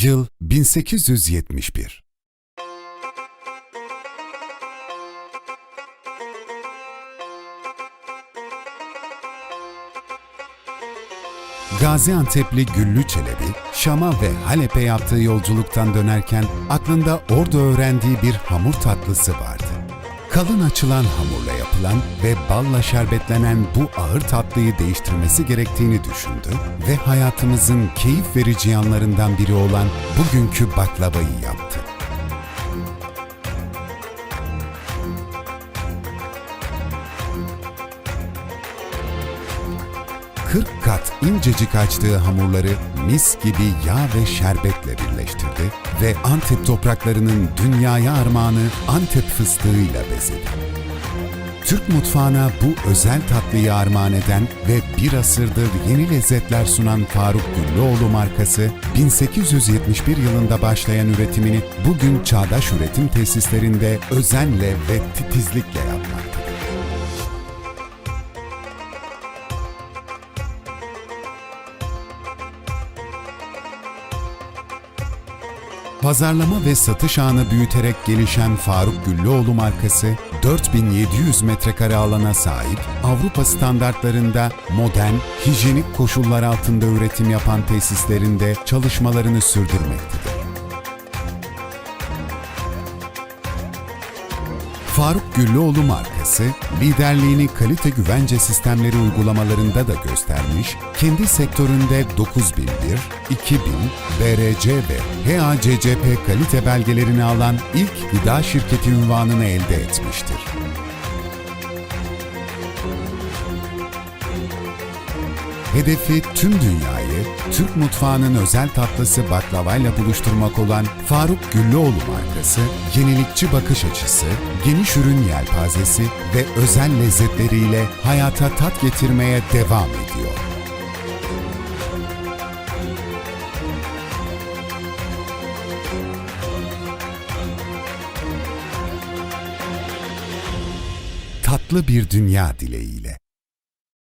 Yıl 1871. Gaziantep'li Güllü Çelebi, Şam'a ve Halep'e yaptığı yolculuktan dönerken aklında orada öğrendiği bir hamur tatlısı vardı. Kalın açılan hamurla yapılan ve balla şerbetlenen bu ağır tatlıyı değiştirmesi gerektiğini düşündü ve hayatımızın keyif verici yanlarından biri olan bugünkü baklavayı yaptı. 40 kat incecik açtığı hamurları mis gibi yağ ve şerbetle birleştirdi ve Antep topraklarının dünyaya armağanı Antep fıstığıyla bezedi. Türk mutfağına bu özel tatlıyı armağan eden ve bir asırdır yeni lezzetler sunan Faruk Güllüoğlu markası, 1871 yılında başlayan üretimini bugün çağdaş üretim tesislerinde özenle ve titizlikle yapmaktadır. Pazarlama ve satış ağını büyüterek gelişen Faruk Güllüoğlu markası, 4700 metrekare alana sahip, Avrupa standartlarında modern, hijyenik koşullar altında üretim yapan tesislerinde çalışmalarını sürdürmektedir. Faruk Güllüoğlu markası, liderliğini kalite güvence sistemleri uygulamalarında da göstermiş, kendi sektöründe 9001, 2000, BRC ve HACCP kalite belgelerini alan ilk gıda şirketi ünvanını elde etmiştir. Hedefi tüm dünyayı Türk mutfağının özel tatlısı baklavayla buluşturmak olan Faruk Güllüoğlu markası, yenilikçi bakış açısı, geniş ürün yelpazesi ve özel lezzetleriyle hayata tat getirmeye devam ediyor. Tatlı bir dünya dileğiyle.